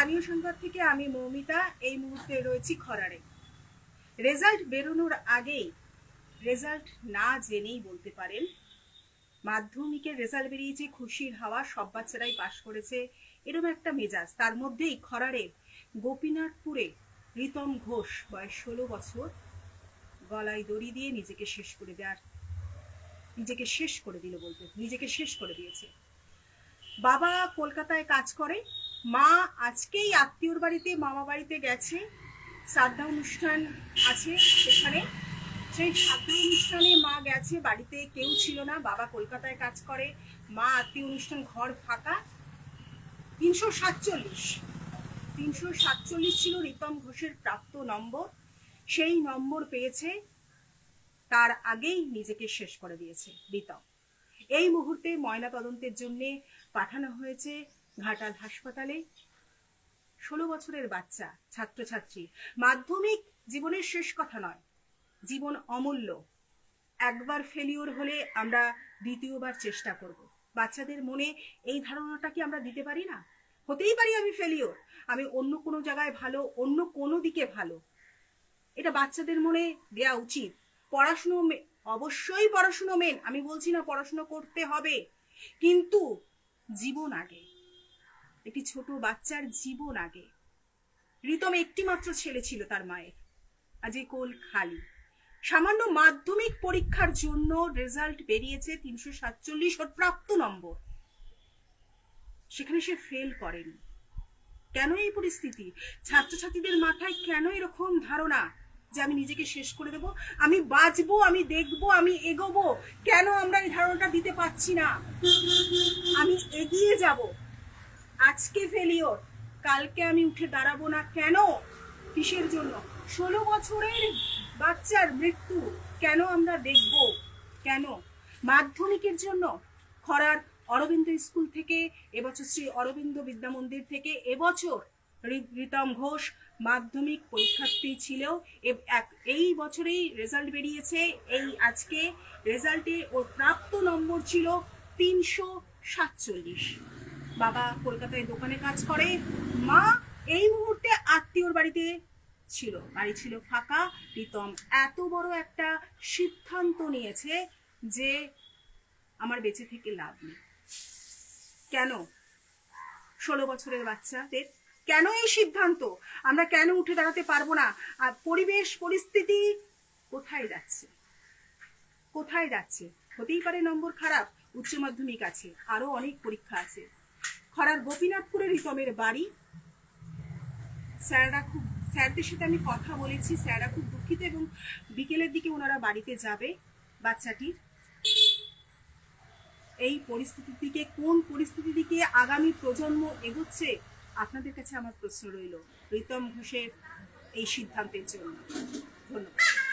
স্থানীয় সংবাদ থেকে আমি মৌমিতা, এই মুহূর্তে রয়েছি খরারে। রেজাল্ট বেরোনোর আগেই রেজাল্ট না জেনেই বলতে পারেন, মাধ্যমিকের রেজাল্ট বেরিয়েছে, খুশির হাওয়া, সব বাচ্চারাই পাশ করেছে এরকম একটা মেজাজ। তার মধ্যেই খরারের গোপীনাথপুরে রিতম ঘোষ, বয়স ষোলো বছর, গলায় দড়ি দিয়ে নিজেকে শেষ করে দেওয়ার নিজেকে শেষ করে দিল বলতে, নিজেকে শেষ করে দিয়েছে। বাবা কলকাতায় কাজ করে মা আজকেই আত্মীয়র বাড়িতে, মামা বাড়িতে গেছে। শ্রাদ্ধা অনুষ্ঠান আছে সেখানে সেই শ্রাদ্ধা অনুষ্ঠানে মা গেছে, বাড়িতে কেউ ছিল না, বাবা কলকাতায় কাজ করে। মা আত্মীয় অনুষ্ঠান ঘর ফাঁকা। তিনশো সাতচল্লিশ। তিনশো সাতচল্লিশ ছিল রিতম ঘোষের প্রাপ্ত নম্বর। সেই নম্বর পেয়েছে, তার আগেই নিজেকে শেষ করে দিয়েছে রিতম। এই মুহূর্তে ময়না তদন্তের জন্য পাঠানো হয়েছে ঘাটাল হাসপাতালে ষোলো বছরের বাচ্চা, ছাত্রছাত্রী। মাধ্যমিক জীবনের শেষ কথা নয়, জীবন অমূল্য। একবার ফেলিওর হলে আমরা দ্বিতীয়বার চেষ্টা করব। বাচ্চাদের মনে এই ধারণাটা কি আমরা দিতে পারি না? হতেই পারি আমি ফেলিওর আমি অন্য কোনো জায়গায় ভালো, অন্য কোনো দিকে ভালো। এটা বাচ্চাদের মনে দেয়া উচিত। পড়াশুনো অবশ্যই পড়াশুনো মেন আমি বলছি না পড়াশুনো করতে হবে। কিন্তু জীবন আগে। একটি ছোট বাচ্চার জীবন আগে। রিতম একটি মাত্র ছেলে ছিল তার মায়ের। আজ এই কোল খালি। সামান্য মাধ্যমিক পরীক্ষার জন্য রেজাল্ট বেরিয়েছে তিনশো সাতচল্লিশ ওর প্রাপ্ত নম্বর। সেখানে সে ফেল করেনি। কেন এই পরিস্থিতি? ছাত্রছাত্রীদের মাথায় কেন এরকম ধারণা? যে আমি নিজেকে শেষ করে দেব, আমি বাঁচবো, আমি দেখব, আমি এগোবো, কেন আমরা এই ধারণাটা দিতে পারছি না? আমি এগিয়ে যাব। আজকে ফেলিওর কালকে আমি উঠে দাঁড়াবো না কেন? কিসের জন্য? ষোলো বছরের বাচ্চার মৃত্যু কেন আমরা দেখব? কেন? মাধ্যমিকের জন্য খরার অরবিন্দ স্কুল থেকে, এবছর শ্রী অরবিন্দ বিদ্যা মন্দির থেকে, এবছর রিতম ঘোষ মাধ্যমিক পরীক্ষার্থী ছিল এই বছরেই রেজাল্ট বেরিয়েছে। এই আজকে রেজাল্টে ওর প্রাপ্ত নম্বর ছিল তিনশো সাতচল্লিশ। বাবা কলকাতায় দোকানে কাজ করে। মা এই মুহূর্তে আত্মীয়র বাড়িতে ছিল। বাড়ি ছিল ফাঁকা। প্রীতম এত বড় একটা সিদ্ধান্ত নিয়েছে যে আমার বেঁচে থেকে লাভ নেই। কেন? ষোলো বছরের বাচ্চাদের কেন এই সিদ্ধান্ত? আমরা কেন উঠে দাঁড়াতে পারব না? আর পরিবেশ, পরিস্থিতি কোথায় যাচ্ছে? কোথায় যাচ্ছে? হতেই পারে নম্বর খারাপ, উচ্চ মাধ্যমিক আছে, আরও অনেক পরীক্ষা আছে। খরার গোপীনাথপুরে রিতমের বাড়ি। স্যাররা খুব, স্যারদের সাথে আমি কথা বলেছি, স্যাররা খুব দুঃখিত এবং বিকেলের দিকে ওনারা বাড়িতে যাবে বাচ্চাটির। এই পরিস্থিতির দিকে, কোন পরিস্থিতির দিকে আগামী প্রজন্ম এগোচ্ছে, আপনাদের কাছে আমার প্রশ্ন রইল। রিতম ঘোষের এই সিদ্ধান্তের জন্য। ধন্যবাদ।